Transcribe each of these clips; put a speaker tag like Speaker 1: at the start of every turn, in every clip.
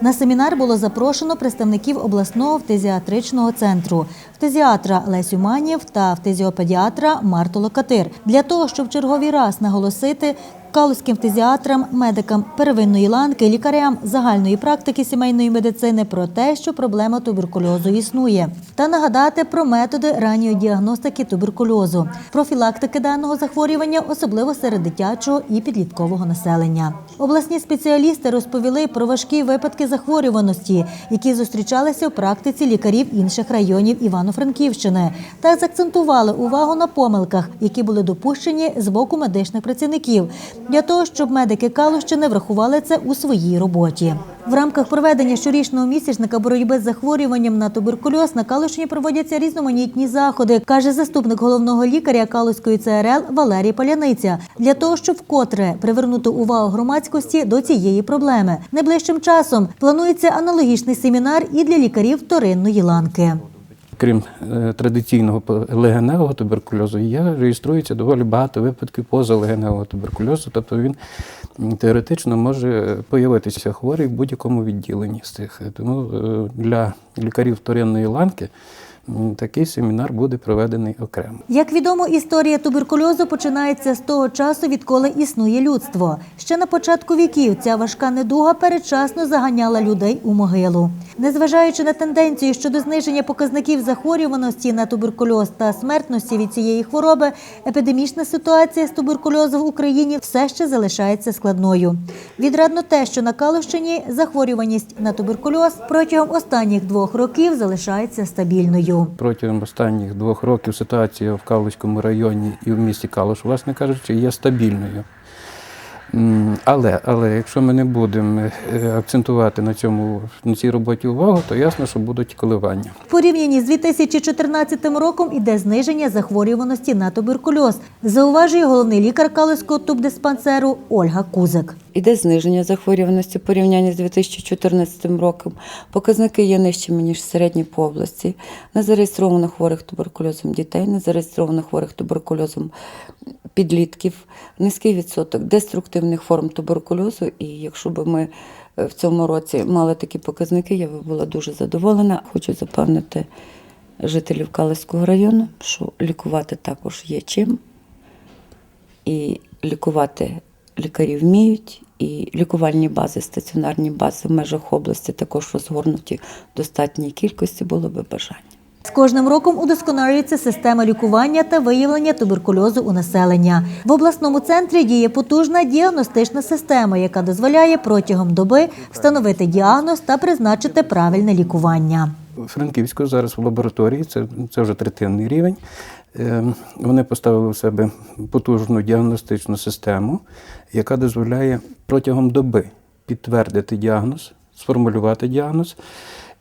Speaker 1: На семінар було запрошено представників обласного фтезіатричного центру, фтезіатра Лесю Манєв та фтезіопедіатра Марту Локатир для того, щоб черговий раз наголосити калузьким фтизіатрам, медикам первинної ланки, лікарям загальної практики сімейної медицини про те, що проблема туберкульозу існує, та нагадати про методи ранньої діагностики туберкульозу, профілактики даного захворювання, особливо серед дитячого і підліткового населення. Обласні спеціалісти розповіли про важкі випадки захворюваності, які зустрічалися в практиці лікарів інших районів Івано-Франківщини, та закцентували увагу на помилках, які були допущені з боку медичних працівників, для того, щоб медики Калущини врахували це у своїй роботі. В рамках проведення щорічного місячника боротьби з захворюванням на туберкульоз на Калущині проводяться різноманітні заходи, каже заступник головного лікаря Калузької ЦРЛ Валерій Паляниця, для того, щоб вкотре привернути увагу громадськості до цієї проблеми. Найближчим часом планується аналогічний семінар і для лікарів вторинної ланки.
Speaker 2: Крім е, традиційного легеневого туберкульозу, є реєструється доволі багато випадків позалегеневого туберкульозу, тобто він теоретично може появитися хворий в будь-якому відділенні з цих. Тому е, для лікарів вторинної ланки такий семінар буде проведений окремо.
Speaker 1: Як відомо, історія туберкульозу починається з того часу, відколи існує людство. Ще на початку віків ця важка недуга передчасно заганяла людей у могилу. Незважаючи на тенденцію щодо зниження показників захворюваності на туберкульоз та смертності від цієї хвороби, епідемічна ситуація з туберкульозом в Україні все ще залишається складною. Відрадно те, що на Калущині захворюваність на туберкульоз протягом останніх двох років залишається стабільною.
Speaker 2: Протягом останніх двох років ситуація в Калузькому районі і в місті Калуш, власне кажучи, є стабільною. Але, але якщо ми не будемо е, акцентувати на цьому на цій роботі увагу, то ясно, що будуть коливання.
Speaker 1: В порівнянні з 2014 роком іде зниження захворюваності на туберкульоз, зауважує головний лікар Калицького тубдиспансеру Ольга Кузик.
Speaker 3: Іде зниження захворюваності в порівнянні з 2014 роком. Показники є нижчими, ніж середні по області. Не зареєстровано хворих туберкульозом дітей, не зареєстровано хворих туберкульозом підлітків, низький відсоток деструктивних форм туберкульозу. І якщо б ми е, в цьому році мали такі показники, я би була дуже задоволена. Хочу запевнити жителів Калицького району, що лікувати також є чим і лікувати лікарі вміють, і лікувальні бази, стаціонарні бази в межах області також розгорнуті в достатній кількості було би бажання.
Speaker 1: Кожним роком удосконалюється система лікування та виявлення туберкульозу у населення. В обласному центрі діє потужна діагностична система, яка дозволяє протягом доби встановити діагноз та призначити правильне лікування.
Speaker 2: Франківську зараз в лабораторії, це, це вже третинний рівень. е, Вони поставили в себе потужну діагностичну систему, яка дозволяє протягом доби підтвердити діагноз, сформулювати діагноз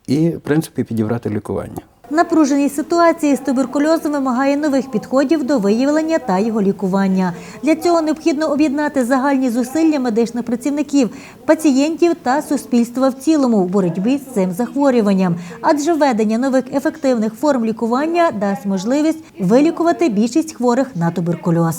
Speaker 2: і, в принципі, підібрати лікування.
Speaker 1: Напруженість ситуації з туберкульозом вимагає нових підходів до виявлення та його лікування. Для цього необхідно об'єднати загальні зусилля медичних працівників, пацієнтів та суспільства в цілому в боротьбі з цим захворюванням, адже введення нових ефективних форм лікування дасть можливість вилікувати більшість хворих на туберкульоз.